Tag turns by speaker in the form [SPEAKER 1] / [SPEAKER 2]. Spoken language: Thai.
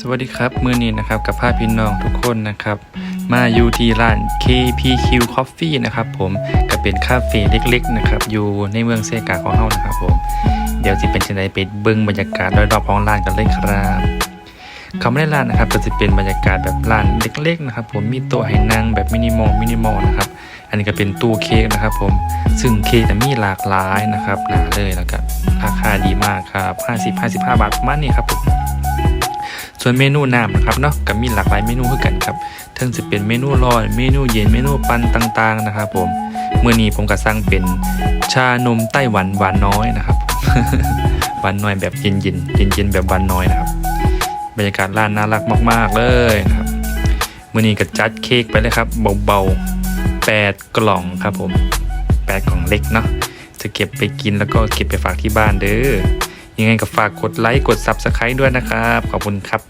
[SPEAKER 1] สวัสดีครับ มื้อนี้นะครับกับภาพพี่น้องทุกคนนะครับ มาอยู่ที่ร้าน KPQ Coffee นะครับผมก็เป็นคาเฟ่เล็กๆนะครับอยู่ในเมืองเซกาของเฮานะครับผมเดี๋ยวสิเป็นจังไดไปเบิ่งบรรยากาศโดยรอบของร้านกันเลยครับคำในร้านนะครับก็จะเป็นบรรยากาศแบบร้านเล็กๆนะครับผมมีโต๊ะให้นั่งแบบมินิมอลมินิมอลนะครับอันนี้ก็เป็นตู้เค้กนะครับผมซึ่งเค้กจะมีหลากหลายนะครับหนาเลยแล้วก็ราคาดีมากครับ50 55 บาทประมาณนี้ครับผม ส่วนเมนูน้ำนะครับเนาะก็มีหลากหลายเมนูคือกันครับทั้งจะเป็นเมนูร้อนเมนูเย็นเมนูปันต่างๆนะครับผมเมื่อนี้ผมก็สั่งเป็นชานมไต้หวันหวานน้อยนะครับหวานน้อยแบบเย็นๆเย็นๆแบบหวานน้อยนะครับ บรรยากาศร้านน่ารักมาก ๆเลยนะครับเมื่อนี้ก็จัดเค้กไปเลยครับเบาๆ8กล่องครับผม8กล่องเล็กเนาะจะเก็บไปกินแล้วก็เก็บไปฝากที่บ้านเด้อยังไงก็ฝากกดไลค์กด Subscribe ด้วยนะครับ ขอบคุณครับ